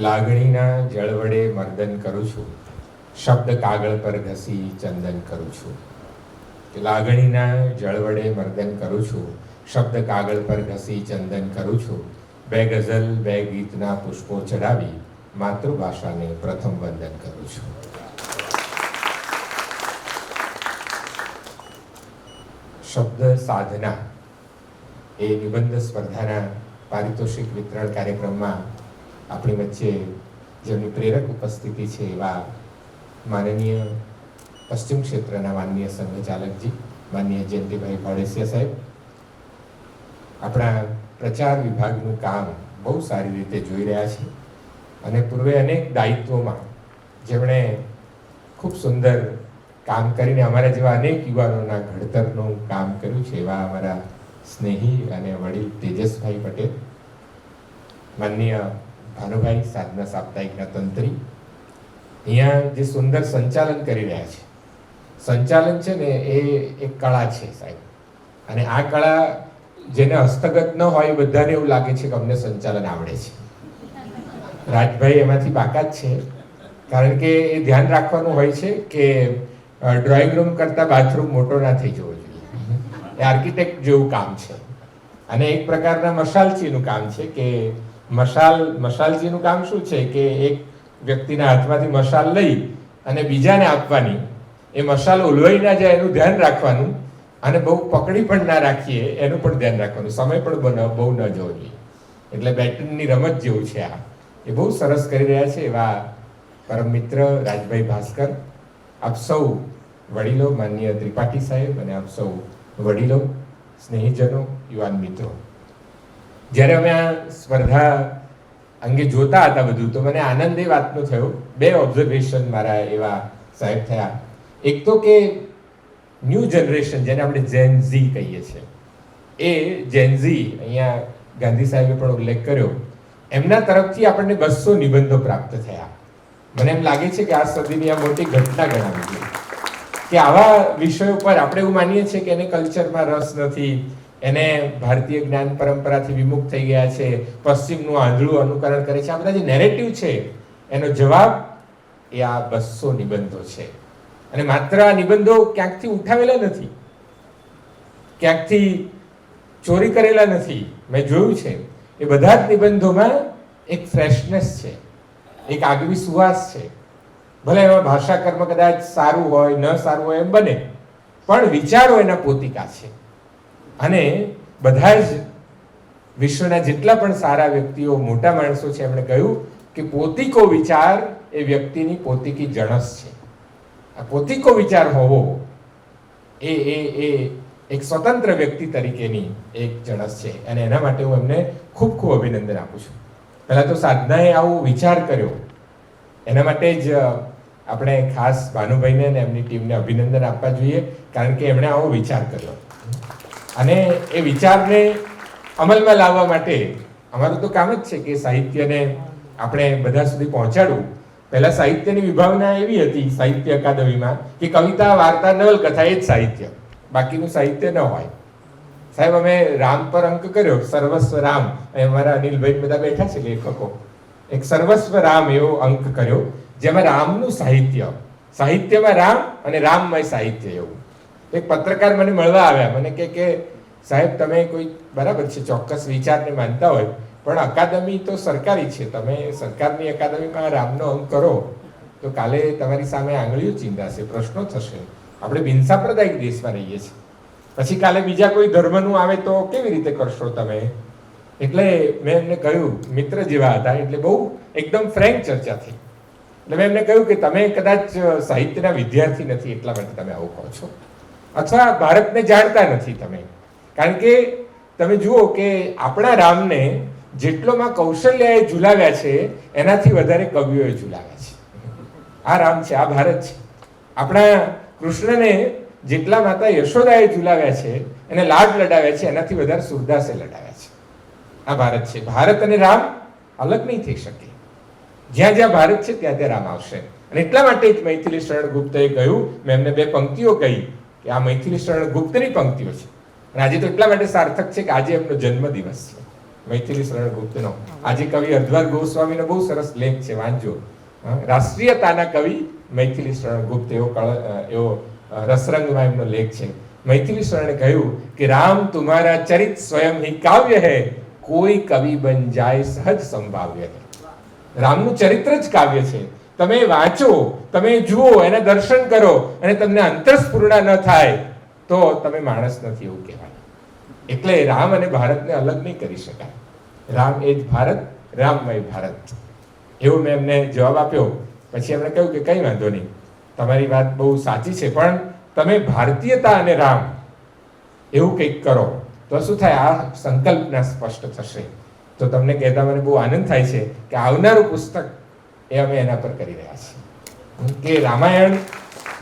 લાગણીના જળ વડે મર્દન કરું છું. શબ્દ કાગળ પર ઘસી ચંદન કરું છું. લાગણીના જળ વડે મર્દન કરું છું. શબ્દ કાગળ પર ઘસી ચંદન કરું છું. બે ગઝલ, બે ગીતના પુષ્પો ચડાવી માતૃભાષાને પ્રથમ વંદન કરું છું. શબ્દ સાધના એ નિબંધ સ્પર્ધાના પારિતોષિક વિતરણ કાર્યક્રમમાં આપણી વચ્ચે જેમની પ્રેરક ઉપસ્થિતિ છે એવા માનનીય પશ્ચિમ ક્ષેત્રના માનનીય સંઘચાલકજી માનનીય જયંતિભાઈ ભોડેસિયા સાહેબ. આપણા પ્રચાર વિભાગનું કામ બહુ સારી રીતે જોઈ રહ્યા છે અને પૂર્વે અનેક દાયિત્વોમાં જેમણે ખૂબ સુંદર કામ કરીને અમારા જેવા અનેક યુવાનોના ઘડતરનું કામ કર્યું છે એવા અમારા સ્નેહી અને વડીલ તેજસભાઈ પટેલ. માનનીય ભાનુભાઈ સાધના સાપ્તાહિકના તંત્રી. અહીંયા જે સુંદર સંચાલન કરી રહ્યા છે. સંચાલન છે ને એ એક કળા છે સાહેબ. અને આ કળા જેને હસ્તગત ન હોય બધાને એવું લાગે છે કે અમને સંચાલન આવડે છે. રાજભાઈ એમાંથી બાકાત છે. કારણ કે એ ધ્યાન રાખવાનું હોય છે કે ડ્રોઈંગ રૂમ કરતાં બાથરૂમ મોટો ના થઈ જવો જોઈએ. એ આર્કિટેક્ટ જેવું કામ છે. અને એક પ્રકારના મશાલચીનું કામ છે કે મશાલ, મશાલજીનું કામ શું છે કે એક વ્યક્તિના હાથમાંથી મશાલ લઈ અને બીજાને આપવાની. એ મશાલ ઓલવાઈ ના જાય એનું ધ્યાન રાખવાનું અને બહુ પકડી પણ ના રાખીએ એનું પણ ધ્યાન રાખવાનું. સમય પણ બહુ ન જવો જોઈએ. એટલે બેટનની રમત જેવું છે આ. એ બહુ સરસ કરી રહ્યા છે એવા પરમ મિત્ર રાજભાઈ ભાસ્કર. આપ સૌ વડીલો, માનનીય ત્રિપાઠી સાહેબ અને આપ સૌ વડીલો, સ્નેહીજનો, યુવાન મિત્રો. જ્યારે અમે આ સ્પર્ધા અંગે જોતા હતા બધું, તો મને આનંદ એ વાતનો થયો. બે ઓબ્ઝર્વેશન મારા એવા સાહેબ થયા. એક તો કે ન્યૂ જનરેશન જેને આપણે જેન ઝી કહીએ છીએ, એ જેન ઝી અહીંયા ગાંધી સાહેબે પણ ઉલ્લેખ કર્યો. એમના તરફથી આપણને બસો નિબંધો પ્રાપ્ત થયા. મને એમ લાગે છે કે આ સદીની આ મોટી ઘટના ગણાવી જોઈએ કે આવા વિષયો પર આપણે એવું માનીએ છીએ કે એને કલ્ચરમાં રસ નથી એને ભારતીય જ્ઞાન પરંપરાથી વિમુખ થઈ ગયા છે. પશ્ચિમનું આંધળું અનુકરણ કરે છે. આ બધા જે નેરેટિવ છે, એનો જવાબ એ આ બસો નિબંધો છે. અને માત્ર આ નિબંધો ક્યાંકથી ઉઠાવેલા નથી. ક્યાંકથી ચોરી કરેલા નથી. મેં જોયું છે. એ બધા જ નિબંધોમાં એક ફ્રેશનેસ છે. એક આગવી સુવાસ છે. ભલે એમાં ભાષા કર્મ કદાચ સારું હોય, ન સારું હોય એમ બને. પણ વિચારો એના પોતિકા છે. અને બધા જ વિશ્વના જેટલા પણ સારા વ્યક્તિઓ, મોટા માણસો છે, એમણે કહ્યું કે પોતિકો વિચાર એ વ્યક્તિની પોતિકી જણસ છે. આ પોતિકો વિચાર હોવો એ એ એ એક સ્વતંત્ર વ્યક્તિ તરીકેની એક જણસ છે. અને એના માટે હું એમને ખૂબ ખૂબ અભિનંદન આપું છું. પહેલાં તો સાધનાએ આવો વિચાર કર્યો. એના માટે જ આપણે ખાસ ભાનુભાઈને અને એમની ટીમને અભિનંદન આપવા જોઈએ, કારણ કે એમણે આવો વિચાર કર્યો. અને એ વિચારને અમલમાં લાવવા માટે અમારું તો કામ જ છે કે સાહિત્યને આપણે બધા સુધી પહોંચાડવું. પહેલાં સાહિત્યની વિભાવના એવી હતી સાહિત્ય અકાદમીમાં કે કવિતા, વાર્તા, નવલકથા એ જ સાહિત્ય. બાકીનું સાહિત્ય ન હોય. સાહેબ, અમે રામ પર અંક કર્યો, સર્વસ્વ રામ. અમારા અનિલભાઈ બધા બેઠા છે લેખકો. એક સર્વસ્વ રામ એવો અંક કર્યો, જેમાં રામનું સાહિત્ય, સાહિત્યમાં રામ અને રામમય સાહિત્ય એવું. એક પત્રકાર મને મળવા આવ્યા. મને કે કે, સાહેબ, તમે કોઈ બરાબર છે, ચોક્કસ વિચારને માનતા હોય, પણ અકાદમી તો સરકારી છે. તમે સરકારની અકાદમીમાં રામનો અંક કરો, તો કાલે તમારી સામે આંગળીઓ ચીંધાશે, પ્રશ્નો થશે. આપણે બિનસાંપ્રદાયિક દેશમાં રહીએ છીએ. પછી કાલે બીજા કોઈ ધર્મનું આવે તો કેવી રીતે કરશો તમે? એટલે મેં એમને કહ્યું, મિત્ર જેવા હતા. એટલે બહુ એકદમ ફ્રેન્ક ચર્ચા થઈ. એટલે મેં એમને કહ્યું કે, તમે કદાચ સાહિત્યના વિદ્યાર્થી નથી, એટલા માટે તમે આવું કહો છો. અથવા ભારતને જાણતા નથી તમે. કારણ કે તમે જુઓ કે આપણા રામને જેટલોમાં કૌશલ્યએ ઝુલાવ્યા છે, એનાથી વધારે કવિઓએ ઝુલાવ્યા છે. આ રામ છે, આ ભારત છે. આપણા કૃષ્ણને જેટલા માતા યશોદાએ ઝુલાવ્યા છે, એને લાડ લડાવ્યા છે, એનાથી વધારે સુરદાસે લડાવ્યા છે. આ ભારત છે. ભારત અને રામ અલગ નહીં થઈ શકે. જ્યાં જ્યાં ભારત છે, ત્યાં ત્યાં રામ આવશે. અને એટલા માટે જ મૈથિલી શરણ ગુપ્તએ કહ્યું, મેં એમને બે પંક્તિઓ કહી. કે આ મૈથિલી શરણ ગુપ્તની પંક્તિઓ છે. અને આજે તો એટલા માટે સાર્થક છે કે આજે એમનો જન્મ દિવસ છે. મૈથિલી શરણ ગુપ્તનો. આજે કવિ અર્ધવાર ગોસ્વામીનો બહુ સરસ લેખ છે, વાંચજો. રાષ્ટ્રીયતાના કવિ મૈથિલી શરણ ગુપ્ત, એવો એવો રસરંગમાં એમનો લેખ છે. મૈથિલી શરણે કહ્યું કે, રામ તુમારા ચરિત સ્વયં હિ કાવ્ય હૈ, કોઈ કવિ બન જાય સહજ સંભાવ્ય રામનું ચરિત્ર જ કાવ્ય છે. તમે વાંચો, તમે જુઓ, એના દર્શન કરો, અને તમને અંતરસ્ફૂર્ણા ન થાય, તો તમે માણસ નથી એવું કહેવાય. એટલે રામ અને ભારતને અલગ નહીં કરી શકાય. રામ એ જ ભારત, રામમય ભારત. એવું મેં એમને જવાબ આપ્યો. પછી એમણે કહ્યું કે કંઈ વાંધો નહીં. તમારી વાત બહુ સાચી છે, પણ તમે ભારતીયતા અને રામ એવું કંઈક કરો, તો શું થાય? આ સંકલ્પના સ્પષ્ટ થશે. તો તમને કહેતા મને બહુ આનંદ થાય છે કે આવનારું પુસ્તક એ અમે એના પર કરી રહ્યા છીએ. કે રામાયણ,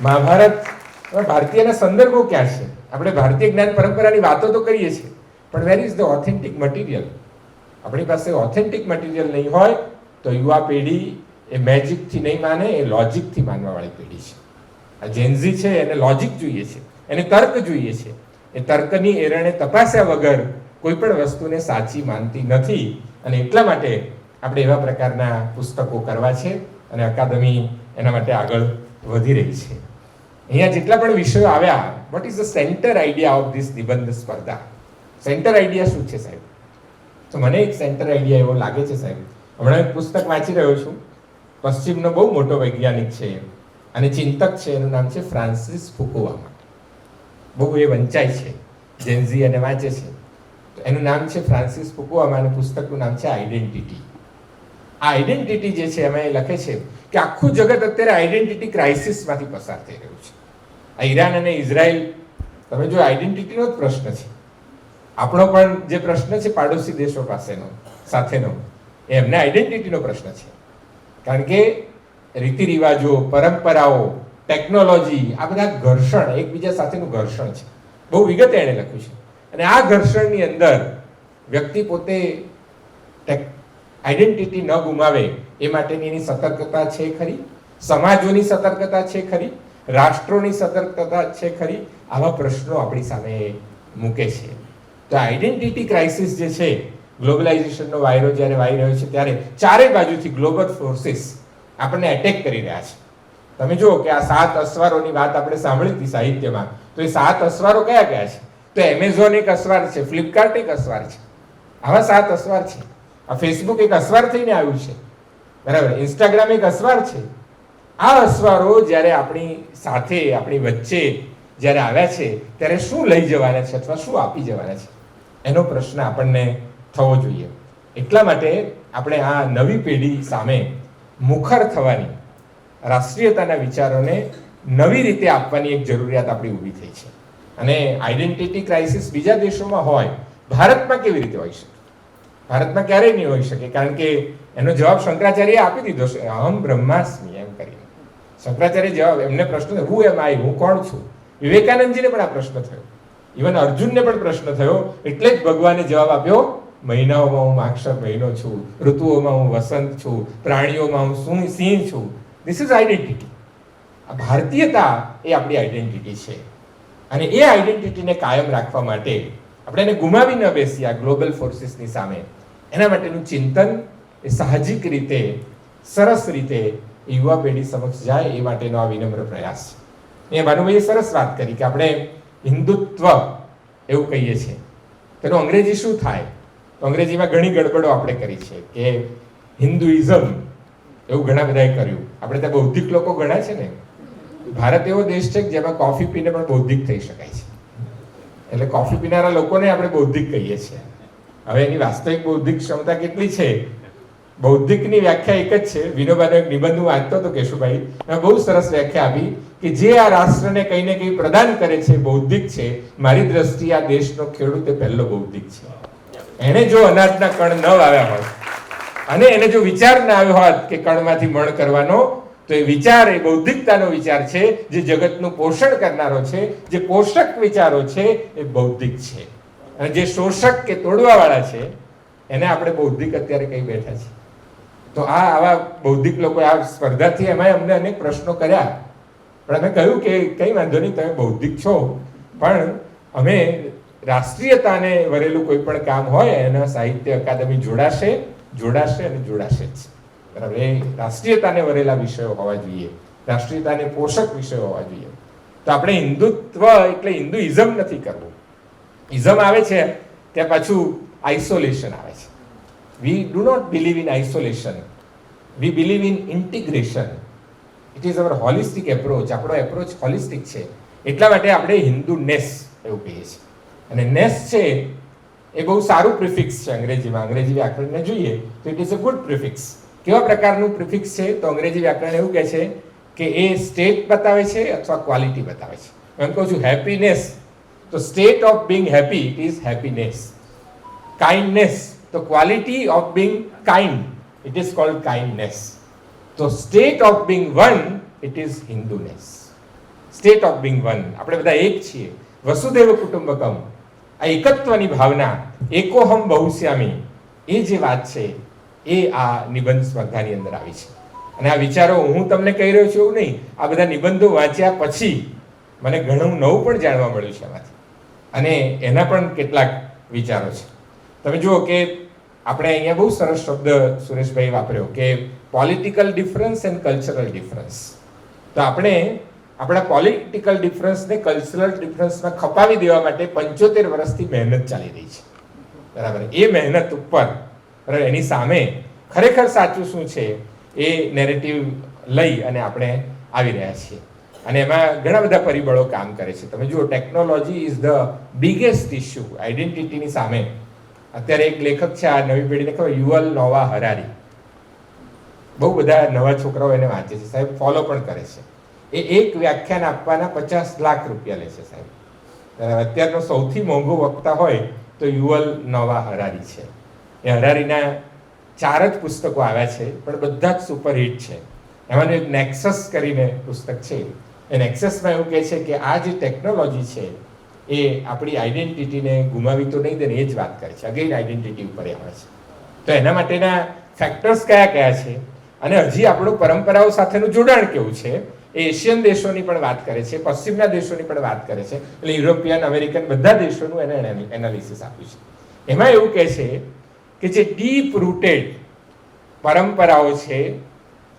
મહાભારત ભારતીયના સંદર્ભો ક્યાં છે? આપણે ભારતીય જ્ઞાન પરંપરાની વાતો તો કરીએ છીએ, પણ where is the authentic material આપણી પાસે ઓથેન્ટિક મટીરિયલ નહીં હોય તો યુવા પેઢી એ મેજિકથી નહીં માને, એ લોજિકથી માનવાવાળી પેઢી છે. આ જેન્ઝી છે, એને લોજિક જોઈએ છે, એને તર્ક જોઈએ છે. એ તર્કની એરણે તપાસ્યા વગર કોઈ પણ વસ્તુને સાચી માનતી નથી અને એટલા માટે આપણે એવા પ્રકારના પુસ્તકો કરવા છે અને અકાદમી એના માટે આગળ વધી રહી છે. અહીંયા જેટલા પણ વિષયો આવ્યા what is the centre idea of this નિબંધ સ્પર્ધા? સેન્ટર આઈડિયા શું છે સાહેબ? તો મને એક સેન્ટર આઈડિયા એવો લાગે છે સાહેબ. હમણાં એક પુસ્તક વાંચી રહ્યો છું. પશ્ચિમનો બહુ મોટો વૈજ્ઞાનિક છે અને ચિંતક છે, એનું નામ છે ફ્રાન્સિસ ફુકુવામા બહુ એ વંચાય છે જેન્ઝી અને વાંચે છે. એનું નામ છે ફ્રાન્સિસ ફુકુવામા અને પુસ્તકનું નામ છે આઈડેન્ટિટી આઈડેન્ટિટી જે છે, એમાં એ લખે છે કે આખું જગત અત્યારે આઈડેન્ટિટી ક્રાઇસિસમાંથી પસાર થઈ રહ્યું છે. ઈરાન અને ઇઝરાયલ તમે જો આઈડેન્ટિટીનો જ પ્રશ્ન છે. આપણો પણ જે પ્રશ્ન છે પાડોશી દેશો પાસેનો, સાથેનો એમને આઈડેન્ટિટીનો પ્રશ્ન છે. કારણ કે રીતિ રિવાજો પરંપરાઓ ટેકનોલોજી આ બધા ઘર્ષણ, એકબીજા સાથેનું ઘર્ષણ છે. બહુ વિગતે એણે લખ્યું છે. અને આ ઘર્ષણની અંદર વ્યક્તિ પોતે આઈડેન્ટિટી ન ગુમાવે, એ માટેની એની સતર્કતા છે ખરી? સમાજોની સતર્કતા છે ખરી? રાષ્ટ્રોની સતર્કતા છે ખરી? આવા પ્રશ્નો આપણી સામે મૂકે છે. તો આઈડેન્ટિટી ક્રાઇસિસ જે છે ગ્લોબલાઇઝેશનનો વાયરો જ્યારે વાઈ રહ્યો છે, ત્યારે ચારે બાજુથી ગ્લોબલ ફોર્સિસ આપણને એટેક કરી રહ્યા છે. તમે જુઓ કે આ સાત અસવારોની વાત આપણે સાંભળી હતી સાહિત્યમાં. તો એ સાત અસવારો કયા કયા છે? તો એમેઝોન એક અસવાર છે ફ્લિપકાર્ટ એક અસવાર છે. આવા સાત અસવાર છે. આ ફેસબુક એક અસવાર થઈને આવ્યું છે. બરાબર? ઇન્સ્ટાગ્રામ એક અસવાર છે. આ અસવારો જ્યારે આપણી સાથે, આપણી વચ્ચે જ્યારે આવ્યા છે, ત્યારે શું લઈ જવાના છે અથવા શું આપી જવાના છે? એનો પ્રશ્ન આપણને થવો જોઈએ. એટલા માટે આપણે આ નવી પેઢી સામે મુખર થવાની, રાષ્ટ્રીયતાના વિચારોને નવી રીતે આપવાની એક જરૂરિયાત આપણી ઊભી થઈ છે. અને આઈડેન્ટિટી ક્રાઇસિસ બીજા દેશોમાં હોય, ભારતમાં કેવી રીતે હોઈ શકે? ભારતમાં ક્યારેય નહીં હોઈ શકે, કારણ કે એનો જવાબ શંકરાચાર્યએ આપી દીધો છે. અહમ બ્રહ્માસ્મિ, એમ કરીને. શંકરાચાર્ય જવાબ, એમને પ્રશ્ન થયો, હું એમ આઈ, હું કોણ છું? વિવેકાનંદજીને પણ આ પ્રશ્ન થયો. ઇવન અર્જુનને પણ પ્રશ્ન થયો. એટલે જ ભગવાને જવાબ આપ્યો, મહિનાઓમાં હું માક્ષર મહિનો છું, ઋતુઓમાં હું વસંત છું, પ્રાણીઓમાં હું સિંહ છું. ધીસ ઇઝ આઈડેન્ટિટી આ ભારતીયતા એ આપણી આઈડેન્ટિટી છે. અને એ આઈડેન્ટિટીને કાયમ રાખવા માટે આપણે એને ગુમાવી ન બેસીએ આ ગ્લોબલ ફોર્સિસની સામે. એના માટેનું ચિંતન એ સાહજિક રીતે, સરસ રીતે યુવા પેઢી સમક્ષ જાય એ માટેનો આ વિનમ્ર પ્રયાસ છે. એ ભાનુભાઈએ સરસ વાત કરી કે આપણે હિન્દુત્વ એવું કહીએ છીએ. તેનું અંગ્રેજી શું થાય? તો અંગ્રેજીમાં ઘણી ગડબડો આપણે કરી છે કે હિન્દુઇઝમ એવું ઘણા બધાએ કર્યું. આપણે ત્યાં બૌદ્ધિક લોકો ઘણા છે ને? ભારત એવો દેશ છે કે જેમાં કોફી પીને પણ બૌદ્ધિક થઈ શકાય છે. એટલે કોફી પીનારા લોકોને આપણે બૌદ્ધિક કહીએ છીએ. હવે એની વાસ્તવિક બૌદ્ધિક ક્ષમતા કેટલી છે? બૌદ્ધિકની વ્યાખ્યા એક જ છે. વિનોબાનો એક નિબંધ હું વાંચતો હતો કેશુભાઈ. એમાં બહુ સરસ વ્યાખ્યા આપી કે જે આ રાષ્ટ્રને કંઈ ને કંઈ પ્રદાન કરે છે, બૌદ્ધિક છે, મારી દ્રષ્ટિએ આ દેશનો ખેડૂત એ પહેલો બૌદ્ધિક છે. એણે જો અનાજના કણ ન વાવ્યા હોત અને એને જો વિચાર ના આવ્યો હોત કે કણમાંથી મણ કરવાનો તો એ વિચાર, એ બૌદ્ધિકતાનો વિચાર છે, જે જગતનું પોષણ કરનારો છે, જે પોષક વિચારો છે, એ બૌદ્ધિક છે. અને જે શોષક કે તોડવા વાળા છે, એને આપણે બૌદ્ધિક અત્યારે કહી બેઠા છે તો આ આવા બૌદ્ધિક લોકો આ સ્પર્ધાથી એમાં અમને અનેક પ્રશ્નો કર્યા. પણ અમે કહ્યું કે કંઈ વાંધો નહીં, તમે બૌદ્ધિક છો. પણ અમે રાષ્ટ્રીયતાને વરેલું કોઈ પણ કામ હોય, એના સાહિત્ય અકાદમી જોડાશે જોડાશે અને જોડાશે જ. બરાબર રાષ્ટ્રીયતાને વરેલા વિષયો હોવા જોઈએ. રાષ્ટ્રીયતાને પોષક વિષયો હોવા જોઈએ. તો આપણે હિન્દુત્વ એટલે હિન્દુઇઝમ નથી કરવું. ઇઝમ આવે છે, ત્યાં પાછું આઇસોલેશન આવે છે. We do not believe in isolation. We believe in integration. It is our holistic approach આપણો એપ્રોચ હોલિસ્ટિક છે. એટલા માટે આપણે હિન્દુ નેસ એવું કહીએ છીએ. અને નેસ છે, એ બહુ સારું પ્રિફિક્સ છે અંગ્રેજીમાં. અંગ્રેજી વ્યાકરણને જોઈએ તો it is a good prefix કેવા પ્રકારનું પ્રિફિક્સ છે? તો અંગ્રેજી વ્યાકરણ એવું કહે છે કે એ સ્ટેટ બતાવે છે અથવા ક્વોલિટી બતાવે છે. હું એમ કહું છું, હેપીનેસ. તો state of being happy it is happiness. Kindness. તો quality of being kind. It is called kindness. તો state of being one it is Hinduness. State of being one. આપણે બધા એક છીએ. વસુદેવ કુટુંબકમ. આ એકત્વની ભાવના. એકોહમ બહુશ્યામી એ જે વાત છે એ આ નિબંધ સ્પર્ધાની અંદર આવી છે. અને આ વિચારો હું તમને કહી રહ્યો છું એવું નહીં, આ બધા નિબંધો વાંચ્યા પછી મને ઘણું નવું પણ જાણવા મળ્યું છે એમાંથી. અને એના પણ કેટલાક વિચારો છે. તમે જુઓ કે આપણે અહીંયા બહુ સરસ શબ્દ સુરેશભાઈ વાપર્યો કે political difference and cultural difference તો આપણે આપણા પોલિટિકલ ડિફરન્સને કલ્ચરલ ડિફરન્સમાં ખપાવી દેવા માટે પંચોતેર વર્ષથી મહેનત ચાલી રહી છે. બરાબર? એ મહેનત ઉપર એની સામે ખરેખર સાચું શું છે એ નેરેટિવ લઈ અને આપણે આવી રહ્યા છીએ. અને એમાં ઘણા બધા પરિબળો કામ કરે છે. તમે જુઓ technology is the biggest issue આઈડેન્ટિટીની સામે. અત્યારે એક લેખક છે, આ નવી પેઢીને ખબર યુવલ નોવા હરારી. બહુ બધા નવા છોકરાઓ એને વાંચે છે. સાહેબ ફોલો પણ કરે છે. એ એક વ્યાખ્યાન આપવાના પચાસ લાખ રૂપિયા લે છે સાહેબ. અત્યારનો સૌથી મોંઘો વક્તા હોય તો યુવલ નવા હરારી છે. એ હરારીના ચાર જ પુસ્તકો આવ્યા છે, પણ બધા જ સુપરહિટ છે. એમાંનું એક નેક્સસ કરીને પુસ્તક છે. એ નેક્સસમાં એવું કહે છે કે આ જે ટેકનોલોજી છે, એ આપણી આઈડેન્ટિટીને ગુમાવી તો નહીં દે એ જ વાત કરે છે. અગેન આઈડેન્ટિટી ઉપર એ આવે છે. તો એના માટેના ફેક્ટર્સ કયા કયા છે? અને હજી આપણું પરંપરાઓ સાથેનું જોડાણ કેવું છે? એ એશિયન દેશોની પણ વાત કરે છે, પશ્ચિમના દેશોની પણ વાત કરે છે. એટલે યુરોપિયન અમેરિકન બધા દેશોનું એને એનાલિસિસ આપ્યું છે. એમાં એવું કહે છે કે જે ડીપ રૂટેડ પરંપરાઓ છે,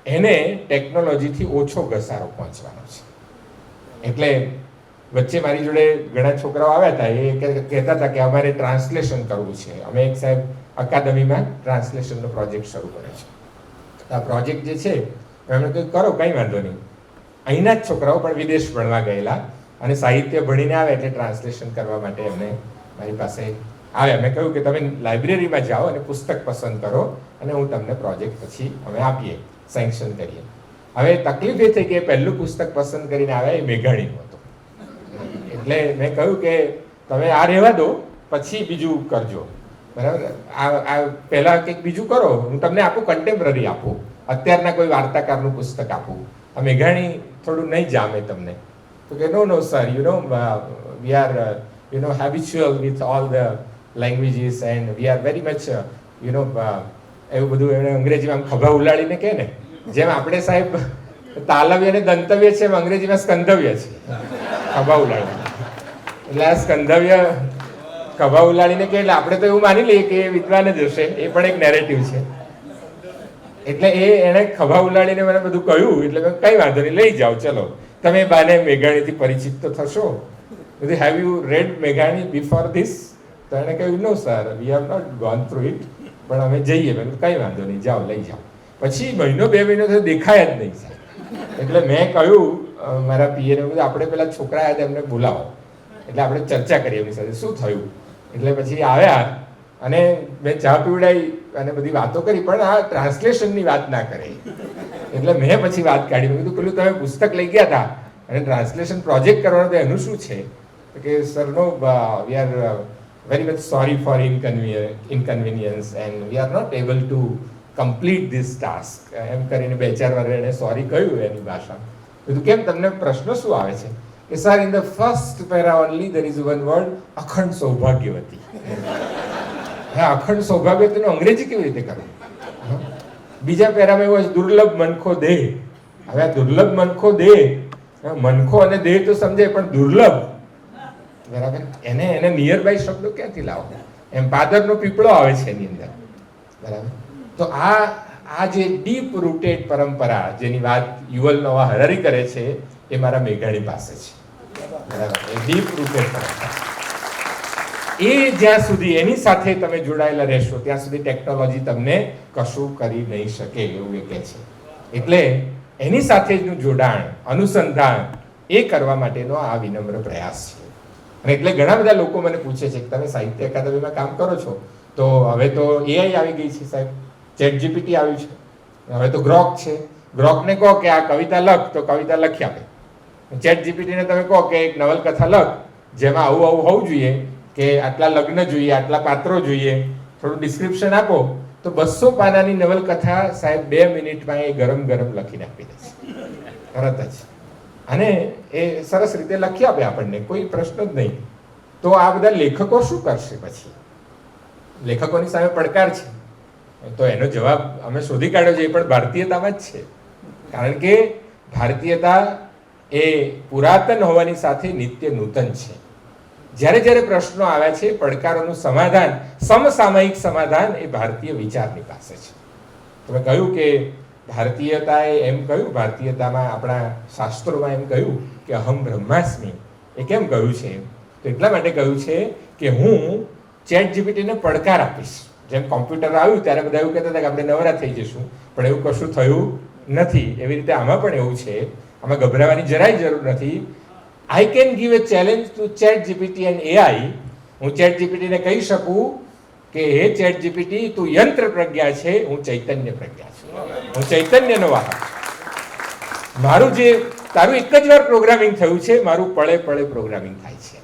એને ટેકનોલોજીથી ઓછો ઘસારો પહોંચવાનો છે. એટલે વચ્ચે મારી જોડે ઘણા છોકરાઓ આવ્યા હતા, એ કહેતા હતા કે અમારે ટ્રાન્સલેશન કરવું છે. અમે એક સાહેબ અકાદમીમાં ટ્રાન્સલેશનનો પ્રોજેક્ટ શરૂ કર્યો છે. આ પ્રોજેક્ટ જે છે એમણે કહ્યું, કરો, કંઈ વાંધો નહીં. અહીંના જ છોકરાઓ પણ વિદેશ ભણવા ગયેલા અને સાહિત્ય ભણીને આવે એટલે ટ્રાન્સલેશન કરવા માટે એમને મારી પાસે આવ્યા મેં કહ્યું કે તમે લાઇબ્રેરીમાં જાઓ અને પુસ્તક પસંદ કરો અને હું તમને પ્રોજેક્ટ પછી અમે આપીએ, સેન્કશન કરીએ. હવે તકલીફ એ થઈ કે પહેલું પુસ્તક પસંદ કરીને આવ્યા એ મેઘાણીનું હતું. એટલે મેં કહ્યું કે તમે આ રહેવા દો, પછી બીજું કરજો. બરાબર? આ આ પહેલાં કંઈક બીજું કરો. હું તમને આપું કન્ટેમ્પરરી આપું. અત્યારના કોઈ વાર્તાકારનું પુસ્તક આપું. આ મેઘાણી થોડું નહીં જામે તમને. તો કે no no sir you know we are you know habitual with all the languages and we are very much you know એવું બધું એમણે અંગ્રેજીમાં ખભા ઉલાડીને કહે ને, જેમ આપણે સાહેબ તાલવ્ય અને દંતવ્ય છે એમ અંગ્રેજીમાં સ્કંધવ્ય છે. ખભા ઉલાડીને એટલે આ સ્કંધવ્ય ખભા ઉલાડીને કે એટલે આપણે તો એવું માની લઈએ કે એ વિદ્વાન જ હશે, એ પણ એક નેરેટિવ છે. એટલે એ એણે ખભા ઉલાડીને મને બધું કહ્યું, એટલે મેં કઈ વાંધો નહીં, લઈ જાઓ, ચલો. તમે બાને મેઘાણીથી પરિચિત તો થશો. બધી હેવ યુ રેડ મેઘાણી બિફોર ધીસ તો એણે કહ્યું, no sir we have not gone through it પણ અમે જઈએ. મેં કઈ વાંધો નહીં, જાઓ, લઈ જાઓ. પછી મહિનો, બે મહિનો તો દેખાય જ નહીં સર એટલે મેં કહ્યું મારા પીએને કીધું આપણે પેલા છોકરા આવ્યા એમને બોલાવો. એટલે આપણે ચર્ચા કરીએ એમની સાથે, શું થયું? એટલે પછી આવ્યા અને મેં ચા પીવડાવી અને બધી વાતો કરી, પણ આ ટ્રાન્સલેશનની વાત ના કરે. એટલે મેં પછી વાત કાઢી, મેં કીધું, પેલું તમે પુસ્તક લઈ ગયા હતા અને ટ્રાન્સલેશન પ્રોજેક્ટ કરવાનો તો એનું શું છે? કે sir no we are very much sorry for inconvenience and we are not able to complete this task એમ કરીને બે ચાર વાર એણે સોરી કહ્યું એની ભાષા કીધું, કેમ તમને પ્રશ્ન શું આવે છે? કે sir in the first para only there is one word અખંડ સૌભાગ્યવતી હા, અખંડ સૌભાગ્યવતીનું અંગ્રેજી કેવી રીતે કરવું? બીજા પેરામાં એવું દુર્લભ મનખો દેહ. હવે આ દુર્લભ મનખો દેહ મનખો અને દેહ તો સમજાય, પણ દુર્લભ બરાબર? એને એને નિયર બાય શબ્દો ક્યાંથી લાવો? એમ પાદરનો પીપળો આવે છે એની અંદર. બરાબર? તો આ આ જે ડીપ રૂટેડ પરંપરા જેની વાત યુવલ નવા હરારી કરે છે, એ મારા મેઘાણી પાસે છે. બરાબર? ડીપ રૂટેડ પરંપરા. એ જ્યાં સુધી એની સાથે તમે જોડાયેલા રહેશો, ત્યાં સુધી ટેકનોલોજી તમને કશું કરી નહીં શકે એવું એ કહે છે. એટલે એની સાથેનું જોડાણ, અનુસંધાન, એ કરવા માટેનો આ વિનમ્ર પ્રયાસ છે. અને એટલે ઘણા બધા લોકો મને પૂછે છે કે તમે સાહિત્ય અકાદમીમાં કામ કરો છો? તો હવે તો એઆઈ આવી ગઈ છે સાહેબ. ચેટ જીપીટી આવ્યું છે. હવે તો ગ્રોક છે. ગ્રોકને કહો કે આ કવિતા લખ, તો કવિતા લખી આપે. ચેટ જીપીટીને તમે કહો કે એક નવલકથા લખ, જેમાં આવું આવું હોવું જોઈએ, કે આટલા લગ્ન જોઈએ, આટલા પાત્રો જોઈએ. થોડું ડિસ્ક્રિપ્શન આપો, તો બસો પાનાની નવલકથા સાહેબ બે મિનિટમાં એ ગરમ ગરમ લખીને આપી દેશે તરત જ. અને એ સરસ રીતે લખી આપે આપણને, કોઈ પ્રશ્ન જ નહીં. તો આ બધા લેખકો શું કરશે પછી? લેખકોની સામે પડકાર છે. તો એનો જવાબ અમે શોધી કાઢ્યો છે, એ પણ ભારતીયતામાં જ છે. કારણ કે ભારતીયતા એ પુરાતન હોવાની સાથે નિત્ય નૂતન છે. જ્યારે જ્યારે પ્રશ્નો આવ્યા છે, પડકારોનું સમાધાન, સમસામયિક સમાધાન એ ભારતીય વિચારની પાસે છે. તમે કહ્યું કે ભારતીયતાએ એમ કહ્યું, ભારતીયતામાં આપણા શાસ્ત્રોમાં એમ કહ્યું કે અહમ બ્રહ્માસ્મિ. એ કેમ કહ્યું છે? તો એટલા માટે કહ્યું છે કે હું ચેટ જીપીટીને પડકાર આપીશ. જેમ કોમ્પ્યુટર આવ્યું ત્યારે બધા એવું કહેતા હતા કે આપણે નવરા થઈ જઈશું, પણ એવું કશું થયું નથી. એવી રીતે આમાં પણ એવું છે. આમાં ગભરાવાની જરાય જરૂર નથી. I can give a challenge to ChatGPT and AI હું ચેટ જીપીટીને કહી શકું કે હે ચેટ જીપીટી તું યંત્ર પ્રજ્ઞા છે, હું ચૈતન્ય પ્રજ્ઞા છું. હું ચૈતન્યનો વાહક મારું જે, તારું એક જ વાર પ્રોગ્રામિંગ થયું છે, મારું પળે પળે પ્રોગ્રામિંગ થાય છે.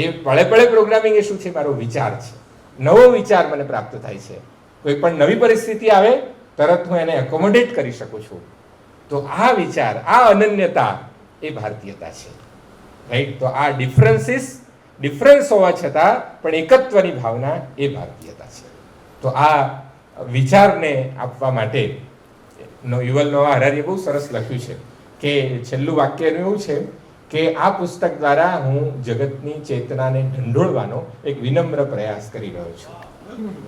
એ પળે પળે પ્રોગ્રામિંગ એ શું છે? મારો વિચાર છે. નવો વિચાર મને પ્રાપ્ત થાય છે. કોઈ પણ નવી પરિસ્થિતિ આવે, તરત હું એને એકોમોડેટ કરી શકું છું. તો આ વિચાર, આ અનન્યતા એ ભારતીયતા છે. રાઈટ તો આ ડિફરન્સીસ ડિફરન્સ હોવા છતાં પણ એકત્વની ભાવના એ ભારતીયતા છે. તો આ વિચારને આપવા માટે યુવલ નવા હરારીએ બહુ સરસ લખ્યું છે કે છેલ્લું વાક્ય એનું એવું છે કે આ પુસ્તક દ્વારા હું જગતની ચેતનાને ઢંઢોળવાનો એક વિનમ્ર પ્રયાસ કરી રહ્યો છું.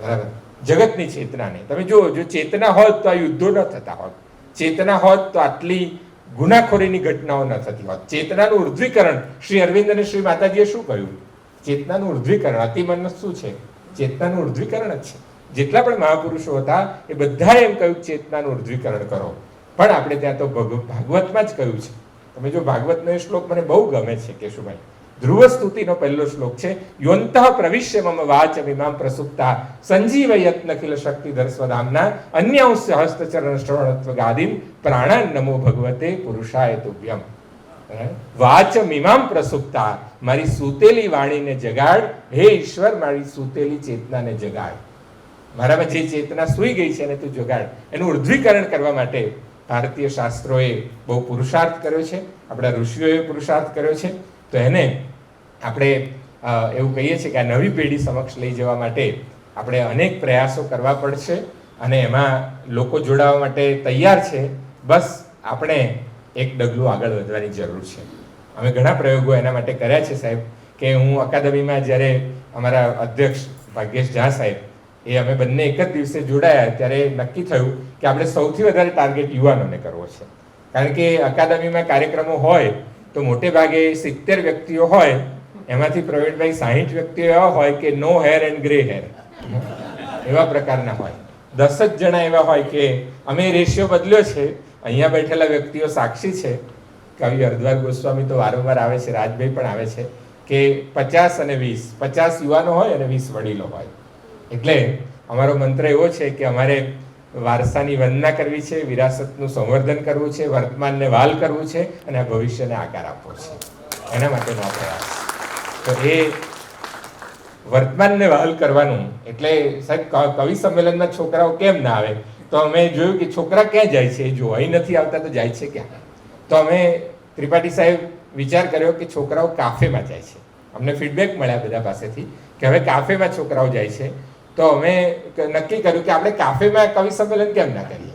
બરાબર? જગતની ચેતનાને. તમે જુઓ, જો ચેતના હોત તો આ યુદ્ધો ન થતા હોત. ચેતના હોત તો આટલી ગુનાખોરીની ઘટનાઓ ન થતી હોત. ચેતનાનું ઉર્ધ્વીકરણ શ્રી અરવિંદ અને શ્રી માતાજીએ શું કહ્યું? ચેતનાનું ઉર્ધ્વીકરણ અતિમન શું છે? ચેતનાનું ઉર્ધ્વીકરણ જ છે. જેટલા પણ મહાપુરુષો હતા, એ બધાએ એમ કહ્યું, ચેતનાનું ઉર્ધ્વીકરણ કરો. પણ આપણે ત્યાં તો ભગ- ભાગવતમાં જ કહ્યું છે. તમે જો ભાગવતનો એ શ્લોક મને બહુ ગમે છે, કેશુભાઈ ધ્રુવ સ્તુતિનો પહેલો શ્લોક છે યોંતઃ પ્રવિશ્ય મમ વાચ મિમામ પ્રસુપ્તા સંજીવ યત્ન ખિલ શક્તિધર સ્વધામના અન્યાંશ હસ્તચરણ શ્રવણત્વ ગાદિમ પ્રાણાન નમો ભગવતે પુરુષાય તુભ્યમ. વાચ મીમામ પ્રસુપ્તા, મારી સૂતેલી વાણીને જગાડ. હે ઈશ્વર, મારી સૂતેલી ચેતનાને જગાડ. મારામાં જે ચેતના સૂઈ ગઈ છે એને તું જગાડ. એનું ઉર્ધ્વીકરણ કરવા માટે ભારતીય શાસ્ત્રોએ બહુ પુરુષાર્થ કર્યો છે. આપણા ઋષિઓએ પુરુષાર્થ કર્યો છે. તો એને આપણે એવું કહીએ છીએ કે આ નવી પેઢી સમક્ષ લઈ જવા માટે આપણે અનેક પ્રયાસો કરવા પડશે અને એમાં લોકો જોડાવા માટે તૈયાર છે. બસ આપણે એક ડગલું આગળ વધવાની જરૂર છે. અમે ઘણા પ્રયોગો એના માટે કર્યા છે સાહેબ કે હું અકાદમીમાં જ્યારે અમારા અધ્યક્ષ ભાગ્યેશ ઝા સાહેબ એ અમે બંને એક જ દિવસે જોડાયા ત્યારે નક્કી થયું કે આપણે સૌથી વધારે ટાર્ગેટ યુવાનોને કરવો છે. કારણ કે અકાદમીમાં કાર્યક્રમો હોય તો મોટે ભાગે સિત્તેર વ્યક્તિઓ હોય, એમાંથી પ્રવીણભાઈ સાહીઠ વ્યક્તિઓ એવા હોય કે no hair and grey hair એવા પ્રકારના હોય. દસ જ જણા એવા હોય કે અમે રેશિયો બદલ્યો છે, અહીંયા બેઠેલા વ્યક્તિઓ સાક્ષી છે. કવિ અર્ધવાર ગોસ્વામી તો વારંવાર આવે છે, રાજભાઈ પણ આવે છે, કે પચાસ અને વીસ. પચાસ યુવાનો હોય અને વીસ વડીલો હોય. એટલે અમારો મંત્ર એવો છે કે અમારે વારસાની વંદના કરવી છે, વિરાસતનું સંવર્ધન કરવું છે, વર્તમાનને વાલ કરવું છે અને ભવિષ્યને આકાર આપવો છે. એના માટેનો આ પ્રયાસ. તો એ વર્તમાનને વાલ કરવાનું, એટલે સાહેબ કવિ સંમેલનના છોકરાઓ કેમ ના આવે? તો અમે જોયું કે છોકરા ક્યાં જાય છે? જો અહીં નથી આવતા તો જાય છે ક્યાં? તો અમે ત્રિપાઠી સાહેબ વિચાર કર્યો કે છોકરાઓ કાફેમાં જાય છે. અમને ફીડબેક મળ્યા બધા પાસેથી કે હવે કાફેમાં છોકરાઓ જાય છે. તો અમે નક્કી કર્યું કે આપણે કાફેમાં કવિ સંમેલન કેમ ના કરીએ?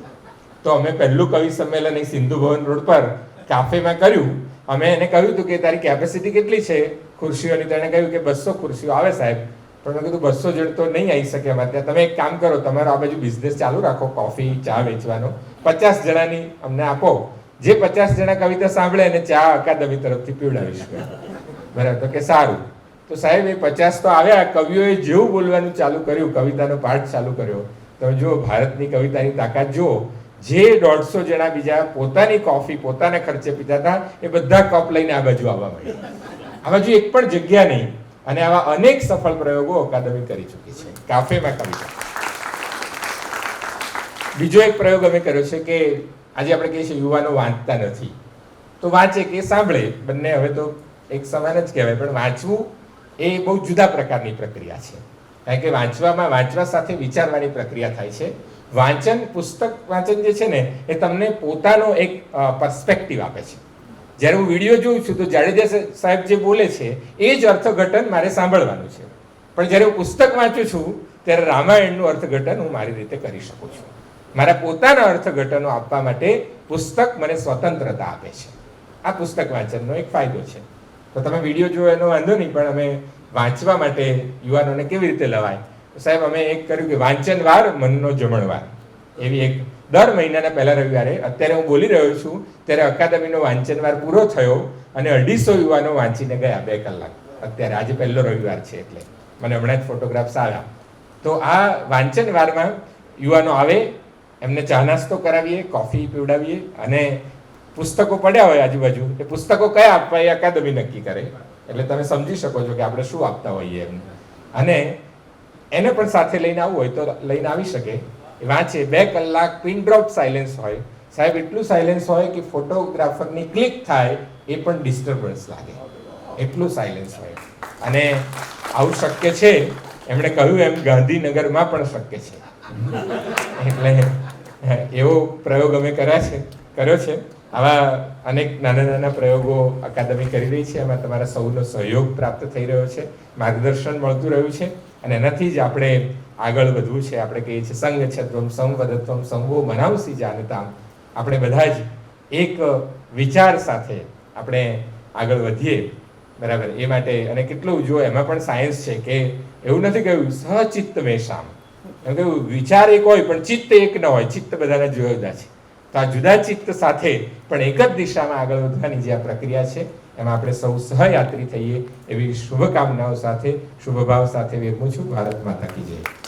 તો અમે પહેલું કવિ સંમેલન અહીં સિંધુ ભવન રોડ પર કાફેમાં કર્યું. અમે એને કહ્યું હતું કે તારી કેપેસિટી કેટલી છે? ખુરશીઓની તેણે કહ્યું કે બસો ખુરશીઓ આવે સાહેબ. પણ મેં કીધું, બસો જણ તો નહીં આવી શકે અમારે ત્યાં. તમે એક કામ કરો, તમારો આ બાજુ બિઝનેસ ચાલુ રાખો કોફી ચા વેચવાનો. પચાસ જણાની અમને આપો. જે પચાસ જણા કવિતા સાંભળે એને ચા અકાદમી તરફથી પીવડાવીશું. બરાબર? તો કે સારું. તો સાહેબ, એ પચાસ તો આવ્યા. કવિઓએ જેવું બોલવાનું ચાલુ કર્યું, કવિતાનો પાઠ ચાલુ કર્યો. તમે જુઓ ભારતની કવિતાની તાકાત જુઓ, જે દોઢસો જણા બીજા પોતાની કોફી પોતાના ખર્ચે પીતા હતા, એ બધા કપ લઈને આ બાજુ આવવા મળ્યા આ બાજુ એક પણ જગ્યા નહીં. અને આવા અનેક સફળ પ્રયોગો અકાદમી કરી ચૂકી છે. કાફેમાં કવિતા. બીજો એક પ્રયોગ અમે કર્યો છે કે આજે આપણે કહીએ છીએ યુવાનો વાંચતા નથી. તો વાંચે કે સાંભળે? બંને હવે તો એક સમાન જ કહેવાય, પણ વાંચવું એ બહુ જુદા પ્રકારની પ્રક્રિયા છે. કારણ કે વાંચવામાં, વાંચવા સાથે વિચારવાની પ્રક્રિયા થાય છે. વાંચન, પુસ્તક વાંચન જે છે ને, એ તમને પોતાનો એક પર્સપેક્ટિવ આપે છે. જ્યારે હું વીડિયો જોઉં છું, તો જાડેજા સાહેબ જે બોલે છે, એ જ અર્થઘટન મારે સાંભળવાનું છે. પણ જ્યારે હું પુસ્તક વાંચું છું, ત્યારે રામાયણનું અર્થઘટન હું મારી રીતે કરી શકું છું. મારા પોતાના અર્થઘટનો આપવા માટે પુસ્તક મને સ્વતંત્રતા આપે છે. આ પુસ્તક વાંચનનો એક ફાયદો છે. તો તમે વીડિયો જો એનો વાંધો નહીં, પણ અમે વાંચવા માટે યુવાનોને કેવી રીતે લવાય? સાહેબ, અમે એક કર્યું કે વાંચન વાર મનનો જમણવાર એવી એક દર મહિનાના પહેલા રવિવારે, અત્યારે હું બોલી રહ્યો છું, ત્યારે અકાદમીનો વાંચનવાર પૂરો થયો અને અઢીસો યુવાનો વાંચીને ગયા બે કલાક. અત્યારે આજે પહેલો રવિવાર છે એટલે. મને હમણાં જ ફોટોગ્રાફ્સ આવ્યા. તો આ વાંચન વારમાં યુવાનો આવે, એમને ચા નાસ્તો કરાવીએ, કોફી પીવડાવીએ અને પુસ્તકો પડ્યા હોય આજુબાજુ. એ પુસ્તકો કયા આપવા એ અકાદમી નક્કી કરે? એટલે તમે સમજી શકો છો કે આપણે શું આપતા હોઈએ એમને અને એને પણ સાથે લઈને આવવું હોય તો લઈને આવી શકે. વાંચે. બે કલાક પિન ડ્રોપ સાયલેન્સ હોય. સાહેબ, એટલું સાયલેન્સ હોય કે ફોટોગ્રાફરની ક્લિક થાય, એ પણ ડિસ્ટર્બન્સ લાગે. એટલું સાયલેન્સ હોય. અને આવું શક્ય છે? એમણે કહ્યું એમ, ગાંધીનગરમાં પણ શક્ય છે. એટલે એવો પ્રયોગ અમે કર્યા છે, કર્યો છે. આવા અનેક નાના નાના પ્રયોગો અકાદમી કરી રહી છે. એમાં તમારા સૌનો સહયોગ પ્રાપ્ત થઈ રહ્યો છે. માર્ગદર્શન મળતું રહ્યું છે અને એનાથી જ આપણે આગળ વધવું છે. આપણે કહીએ છીએ સંઘ છત્વમ સંવદત્વમ સંવો મનાવસી જાનતામ. આપણે બધા જ એક વિચાર સાથે આપણે આગળ વધીએ. બરાબર? એ માટે અને કેટલું, જો એમાં પણ સાયન્સ છે કે એવું નથી કહ્યું સચિત્ત મેશામ. એમ કહ્યું, વિચાર એક હોય પણ ચિત્ત એક ન હોય. ચિત્ત બધાના જુદા છે. તો આ જુદા ચિત્ત સાથે પણ એક જ દિશામાં આગળ વધવાની જે આ પ્રક્રિયા છે, એમાં આપણે સૌ સહયાત્રી થઈએ એવી શુભકામનાઓ સાથે, શુભભાવ સાથે વેરમું છું. ભારત માતા કી જય.